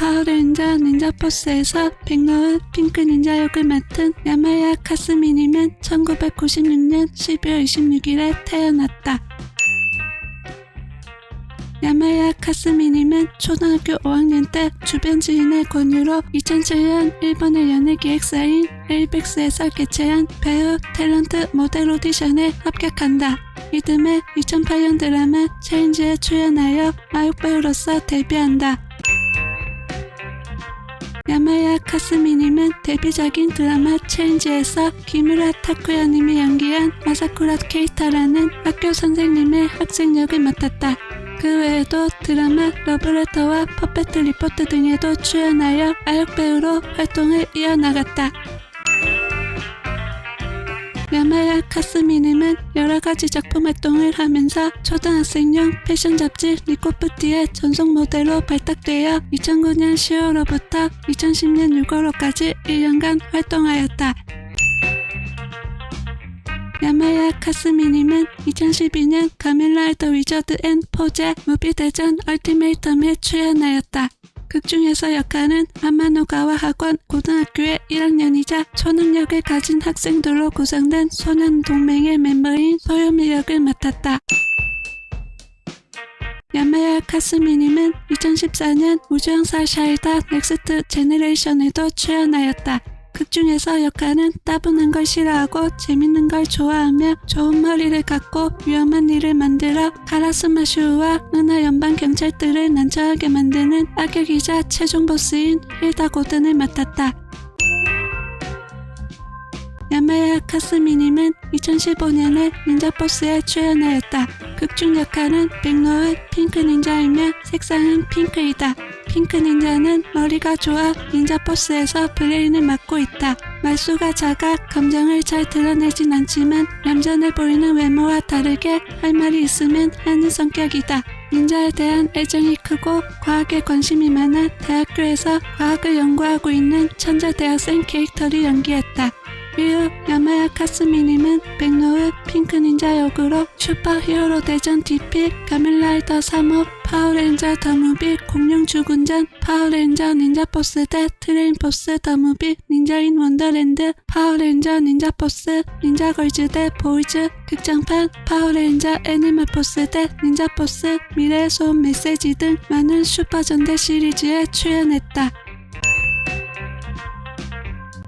파워레인저 닌자 포스에서 백로우 핑크 닌자 역을 맡은 야마야 카스미님은 1996년 12월 26일에 태어났다. 야마야 카스미님은 초등학교 5학년 때 주변 지인의 권유로 2007년 일본의 연예 기획사인 에이벡스에서 개최한 배우 탤런트 모델 오디션에 합격한다. 이듬해 2008년 드라마 체인지에 출연하여 아육배우로서 데뷔한다. 야마야 카스미님은 데뷔작인 드라마 체인지에서 기무라 타쿠야님이 연기한 마사쿠라 케이타라는 학교 선생님의 학생 역을 맡았다. 그 외에도 드라마 러브레터와 퍼펙트 리포트 등에도 출연하여 아역 배우로 활동을 이어나갔다. 야마야 카스미님은 여러 가지 작품 활동을 하면서 초등학생용 패션 잡지 리코프티의 전속 모델로 발탁되어 2009년 10월로부터 2010년 6월호까지 1년간 활동하였다. 야마야 카스미님은 2012년 카밀라 더 위저드 앤 포제 무비 대전 얼티메이텀에 출연하였다. 극 중에서 역할은 아마노가와 학원 고등학교의 1학년이자 초능력을 가진 학생들로 구성된 소년 동맹의 멤버인 소요미 역을 맡았다. 야마야 카스미님은 2014년 우주형사 샤이다 넥스트 제네레이션에도 출연하였다. 극 중에서 역할은 따분한 걸 싫어하고 재밌는 걸 좋아하며 좋은 머리를 갖고 위험한 일을 만들어 카라스마슈와 은하 연방 경찰들을 난처하게 만드는 악역이자 최종 보스인 힐다 고든을 맡았다. 야마야 카스미님은 2015년에 닌자버스에 출연하였다. 극중 역할은 백로우 핑크 닌자이며 색상은 핑크이다. 핑크 닌자는 머리가 좋아 닌자버스에서 브레인을 맡고 있다. 말수가 작아 감정을 잘 드러내진 않지만 얌전해 보이는 외모와 다르게 할 말이 있으면 하는 성격이다. 닌자에 대한 애정이 크고 과학에 관심이 많아 대학교에서 과학을 연구하고 있는 천재 대학생 캐릭터를 연기했다. 이후 야마야 카스미님은 백로우 핑크 닌자 역으로 슈퍼히어로 대전 DP 가밀라이더 3호 파워레인저 더 무비 공룡 주군전 파워레인저 닌자 포스 대 트레인 포스 더 무비 닌자인 원더랜드 파워레인저 닌자 포스 닌자 걸즈 대 보이즈 극장판 파워레인저 애니멀 포스 대 닌자 포스 미래의 소음 메시지 등 많은 슈퍼전대 시리즈에 출연했다.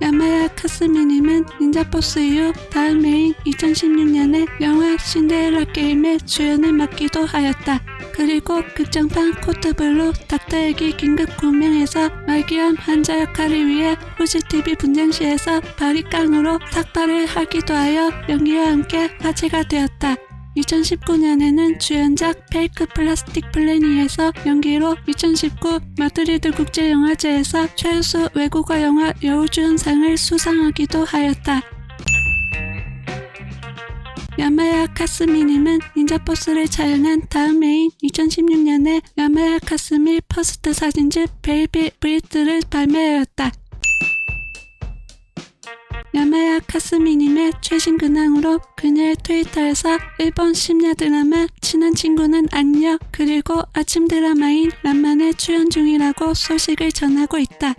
야마야 카스미님은 닌자포스 이후 다음 해인 2016년에 영화 신데렐라 게임의 주연을 맡기도 하였다. 그리고 극장판 코트블루 닥터에게 긴급 구명해서 말기암 환자 역할을 위해 후지TV 분장실에서 바리깡으로 삭발을 하기도 하여 연기와 함께 화제가 되었다. 2019년에는 주연작 페이크 플라스틱 플래니에서 연기로 2019 마드리드 국제영화제에서 최우수 외국어 영화 여우주연상을 수상하기도 하였다. 야마야 카스미님은 닌자버스를 촬영한 다음 해인 2016년에 야마야 카스미 퍼스트 사진집 베이비 브리트를 발매하였다. 야마야 카스미님의 최신 근황으로 그녀의 트위터에서 일본 심야 드라마 친한 친구는 안녕 그리고 아침 드라마인 람만에 출연 중이라고 소식을 전하고 있다.